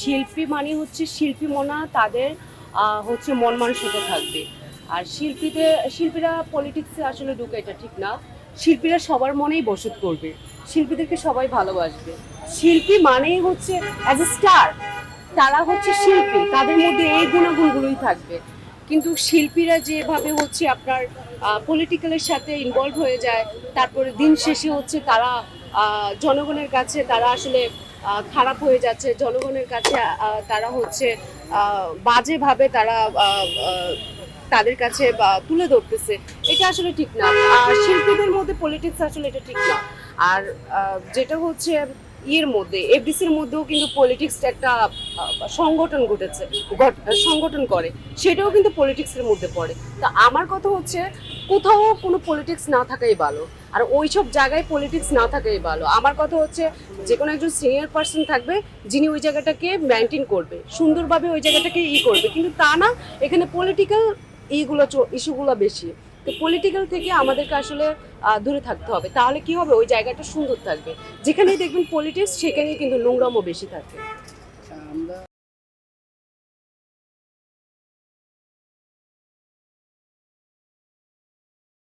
শিল্পী মানে হচ্ছে শিল্পী মনা তাদের হচ্ছে মন মানসিকতা থাকবে। আর শিল্পীদের, শিল্পীরা পলিটিক্সে আসলে ঢুকে, এটা ঠিক না। শিল্পীরা সবার মনেই বসত করবে। শিল্পীদেরকে সবাই ভালোবাসবে। শিল্পী মানেই হচ্ছে অ্যাজ এ স্টার তারা হচ্ছে শিল্পী, তাদের মধ্যে এই গুণাগুণগুলোই থাকবে। কিন্তু শিল্পীরা যেভাবে হচ্ছে আপনার পলিটিক্যালের সাথে ইনভলভ হয়ে যায়, তারপরে দিন শেষে হচ্ছে তারা জনগণের কাছে তারা আসলে খারাপ হয়ে যাচ্ছে। জনগণের কাছে তারা হচ্ছে বাজেভাবে তারা তাদের কাছে তুলে ধরতেছে। এটা আসলে ঠিক না। শিল্পীদের মধ্যে পলিটিক্স আসলে এটা ঠিক না। আর যেটা হচ্ছে ইয়ের মধ্যে এফডিসির মধ্যেও কিন্তু পলিটিক্স একটা সংগঠন ঘটেছে সংগঠন করে। সেটাও কিন্তু পলিটিক্সের মধ্যে পড়ে। তা আমার কথা হচ্ছে, কোথাও কোনো পলিটিক্স না থাকাই ভালো। আর ওই সব জায়গায় পলিটিক্স না থাকাই ভালো। আমার কথা হচ্ছে যে কোনো একজন সিনিয়র পার্সন থাকবে, যিনি ওই জায়গাটাকে মেনটেন করবে, সুন্দরভাবে ওই জায়গাটাকে ই করবে। কিন্তু তা না, এখানে পলিটিক্যাল ইগুলো ইস্যুগুলো বেশি। তো পলিটিক্যাল থেকে আমাদেরকে আসলে দূরে থাকতে হবে। তাহলে কি হবে? ওই জায়গাটা সুন্দর থাকবে। যেখানেই দেখবেন পলিটিক্স সেখানেই কিন্তু নোংরামও বেশি থাকে।